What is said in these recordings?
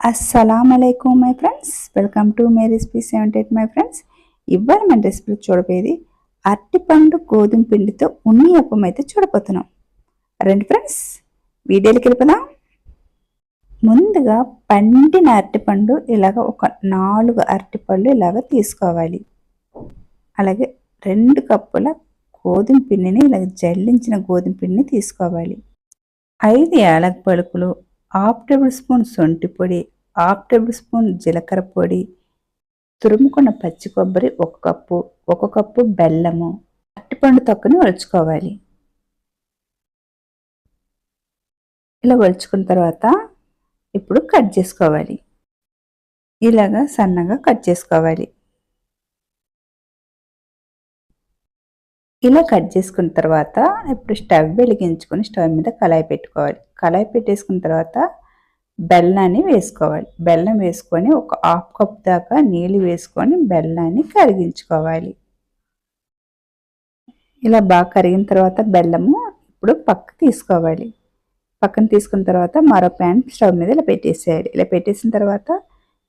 అస్సలం అయికం my friends welcome to my recipe seventy eight my friends ఇవాళ మన రెసిపీలో చూడబోయేది అరటిపండు గోధుమ పిండితో ఉన్ని అప్పం అయితే చూడబోతున్నాం. రండి ఫ్రెండ్స్ వీడియోకి వెళ్ళిపోదాం. ముందుగా పండిన అరటిపండు ఇలాగ ఒక నాలుగు అరటిపళ్ళు ఇలాగ తీసుకోవాలి. అలాగే రెండు కప్పుల గోధుమ పిండిని ఇలాగ జల్లించిన గోధుమ పిండిని తీసుకోవాలి. ఐదు యాలక పలుకులు హాఫ్ టేబుల్ స్పూన్ సొంటి పొడి హాఫ్ టేబుల్ స్పూన్ జీలకర్ర పొడి తురుముకున్న పచ్చి కొబ్బరి ఒక కప్పు ఒక కప్పు బెల్లము. అరటిపండు తొక్కని ఒలుచుకోవాలి. ఇలా ఒలుచుకున్న తర్వాత ఇప్పుడు కట్ చేసుకోవాలి. ఇలాగా సన్నగా కట్ చేసుకోవాలి. ఇలా కట్ చేసుకున్న తర్వాత ఇప్పుడు స్టవ్ వెలిగించుకొని స్టవ్ మీద కళాయి పెట్టుకోవాలి. కళాయి పెట్టేసుకున్న తర్వాత బెల్లాన్ని వేసుకోవాలి. బెల్లం వేసుకొని ఒక హాఫ్ కప్ దాకా నీళ్ళు వేసుకొని బెల్లాన్ని కరిగించుకోవాలి. ఇలా బాగా కరిగిన తర్వాత బెల్లము ఇప్పుడు పక్క తీసుకోవాలి. పక్కన తీసుకున్న తర్వాత మరో ప్యాన్ స్టవ్ మీద ఇలా పెట్టేసేయాలి. ఇలా పెట్టేసిన తర్వాత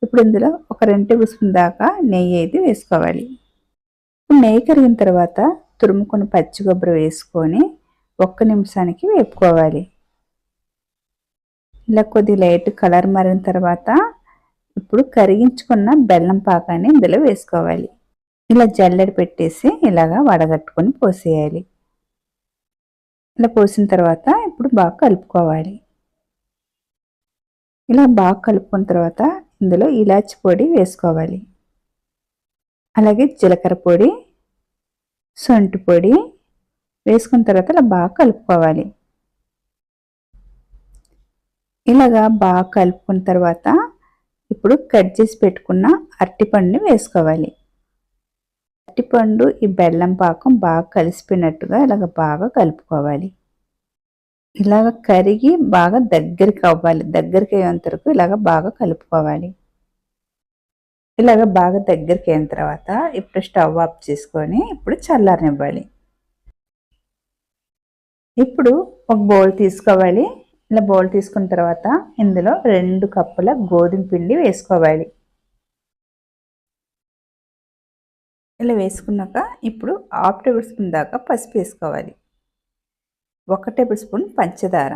ఇప్పుడు ఇందులో ఒక రెండు టేబుల్ స్పూన్ దాకా నెయ్యి అయితే వేసుకోవాలి. ఇప్పుడు నెయ్యి కరిగిన తర్వాత తురుముకుని పచ్చి కొబ్బరి వేసుకొని ఒక్క నిమిషానికి వేపుకోవాలి. ఇలా కొద్ది లైట్ కలర్ మారిన తర్వాత ఇప్పుడు కరిగించుకున్న బెల్లం పాకాన్ని ఇందులో వేసుకోవాలి. ఇలా జల్లెడ పెట్టేసి ఇలాగా వడగట్టుకొని పోసేయాలి. ఇలా పోసిన తర్వాత ఇప్పుడు బాగా కలుపుకోవాలి. ఇలా బాగా కలుపుకున్న తర్వాత ఇందులో ఇలాచి పొడి వేసుకోవాలి. అలాగే జీలకర్ర పొడి సొంటి పొడి వేసుకున్న తర్వాత ఇలా బాగా కలుపుకోవాలి. ఇలాగా బాగా కలుపుకున్న తర్వాత ఇప్పుడు కట్ చేసి పెట్టుకున్న అరటిపండుని వేసుకోవాలి. అరటిపండు ఈ బెల్లం పాకం బాగా కలిసిపోయినట్టుగా ఇలాగ బాగా కలుపుకోవాలి. ఇలాగ కరిగి బాగా దగ్గరికి అవ్వాలి. దగ్గరికి అయ్యేంత వరకు ఇలాగ బాగా కలుపుకోవాలి. ఇలాగ బాగా దగ్గరికి అయిన తర్వాత ఇప్పుడు స్టవ్ ఆఫ్ చేసుకొని ఇప్పుడు చల్లారనివ్వాలి. ఇప్పుడు ఒక బౌల్ తీసుకోవాలి. ఇలా బౌల్ తీసుకున్న తర్వాత ఇందులో రెండు కప్పుల గోధుమ పిండి వేసుకోవాలి. ఇలా వేసుకున్నాక ఇప్పుడు హాఫ్ టేబుల్ స్పూన్ దాకా పసుపు వేసుకోవాలి. ఒక టేబుల్ స్పూన్ పంచదార.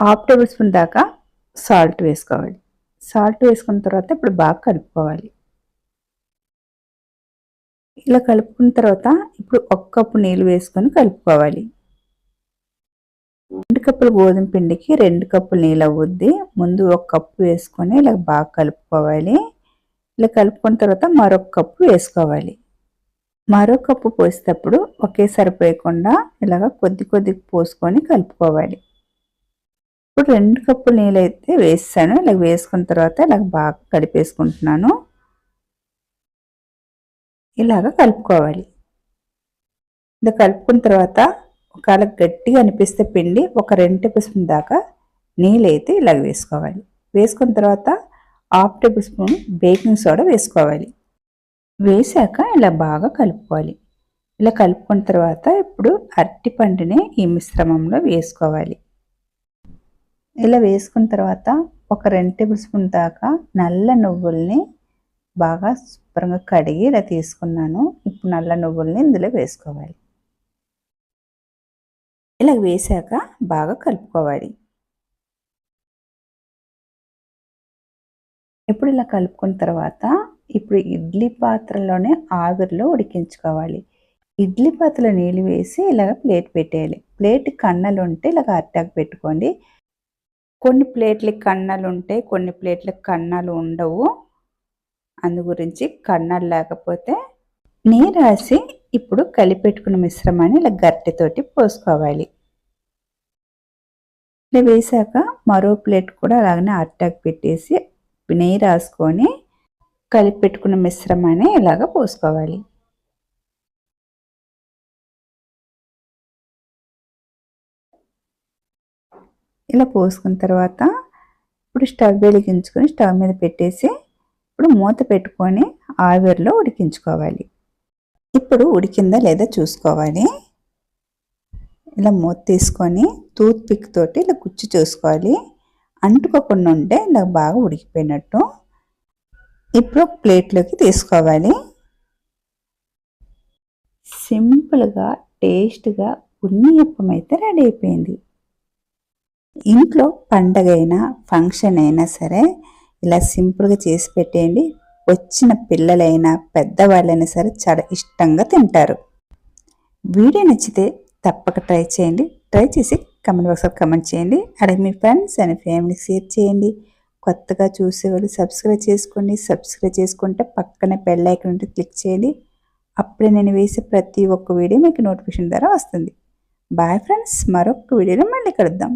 హాఫ్ టేబుల్ స్పూన్ దాకా సాల్ట్ వేసుకోవాలి. సాల్ట్ వేసుకున్న తర్వాత ఇప్పుడు బాగా కలుపుకోవాలి. ఇలా కలుపుకున్న తర్వాత ఇప్పుడు ఒక కప్పు నీళ్ళు వేసుకొని కలుపుకోవాలి. రెండు కప్పుల గోధుమ పిండికి రెండు కప్పులు నీళ్ళు అవ్వద్ది. ముందు ఒక కప్పు వేసుకొని ఇలా బాగా కలుపుకోవాలి. ఇలా కలుపుకున్న తర్వాత మరొక కప్పు వేసుకోవాలి. మరో కప్పు పోసేటప్పుడు ఒకే సరిపోయకుండా ఇలాగ కొద్ది కొద్ది పోసుకొని కలుపుకోవాలి. ఇప్పుడు రెండు కప్పులు నీళ్ళు అయితే వేసాను. ఇలా వేసుకున్న తర్వాత ఇలా బాగా కలిపేసుకుంటున్నాను. ఇలాగ కలుపుకోవాలి. ఇలా కలుపుకున్న తర్వాత ఒకవేళ గట్టిగా అనిపిస్తే పిండి ఒక రెండు టేబుల్ స్పూన్ దాకా నీళ్ళు అయితే ఇలాగ వేసుకోవాలి. వేసుకున్న తర్వాత half table spoon baking soda వేసుకోవాలి. వేసాక ఇలా బాగా కలుపుకోవాలి. ఇలా కలుపుకున్న తర్వాత ఇప్పుడు అరటి పండుని ఈ మిశ్రమంలో వేసుకోవాలి. ఇలా వేసుకున్న తర్వాత ఒక రెండు టేబుల్ స్పూన్ దాకా నల్ల నువ్వుల్ని బాగా శుభ్రంగా కడిగి ఇలా తీసుకున్నాను. ఇప్పుడు నల్ల నువ్వుల్ని ఇందులో వేసుకోవాలి. ఇలా వేసాక బాగా కలుపుకోవాలి. ఇప్పుడు ఇలా కలుపుకున్న తర్వాత ఇప్పుడు ఇడ్లీ పాత్రలోనే ఆవిరిలో ఉడికించుకోవాలి. ఇడ్లీ పాత్రలో నీళ్ళు వేసి ఇలాగ ప్లేట్ పెట్టేయాలి. ప్లేట్ కన్నలు ఉంటే ఇలాగ అట్టాకు పెట్టుకోండి. కొన్ని ప్లేట్లకి కన్నలు ఉంటాయి కొన్ని ప్లేట్లకు కన్నాలు ఉండవు. అందు గురించి కన్నాలు లేకపోతే నీరు రాసి ఇప్పుడు కలిపెట్టుకున్న మిశ్రమాన్ని ఇలా గట్టెతోటి పోసుకోవాలి. ఇలా వేసాక మరో ప్లేట్ కూడా అలాగనే అట్టాకు పెట్టేసి నెయ్యి రాసుకొని కలిపెట్టుకున్న మిశ్రమాన్ని ఇలాగ పోసుకోవాలి. ఇలా పోసుకున్న తర్వాత ఇప్పుడు స్టవ్ వెలిగించుకొని స్టవ్ మీద పెట్టేసి ఇప్పుడు మూత పెట్టుకొని ఆవిరిలో ఉడికించుకోవాలి. ఇప్పుడు ఉడికిందా లేదా చూసుకోవాలి. ఇలా మూత తీసుకొని టూత్ పిక్ తోటి ఇలా గుచ్చి చూసుకోవాలి. అంటుకోకుండా ఉంటే ఇలా బాగా ఉడికిపోయినట్టు. ఇప్పుడు ఒక ప్లేట్లోకి తీసుకోవాలి. సింపుల్గా టేస్ట్గా ఉన్నియప్పం అయితే రెడీ అయిపోయింది. ఇంట్లో పండగ అయినా ఫంక్షన్ అయినా సరే ఇలా సింపుల్గా చేసి పెట్టేయండి. వచ్చిన పిల్లలైనా పెద్దవాళ్ళైనా సరే చాలా ఇష్టంగా తింటారు. వీడియో నచ్చితే తప్పక ట్రై చేయండి. ట్రై చేసి కమెంట్ బాక్స్లో కమెంట్ చేయండి. అలాగే మీ ఫ్రెండ్స్ అండ్ ఫ్యామిలీకి షేర్ చేయండి. కొత్తగా చూసేవాళ్ళు సబ్స్క్రైబ్ చేసుకోండి. సబ్స్క్రైబ్ చేసుకుంటే పక్కనే బెల్ ఐకన్ ఉంటే క్లిక్ చేయండి. అప్పుడే నేను వేసే ప్రతి ఒక్క వీడియో మీకు నోటిఫికేషన్ ద్వారా వస్తుంది. బాయ్ ఫ్రెండ్స్ మరొక వీడియోలో మళ్ళీ కలుద్దాం.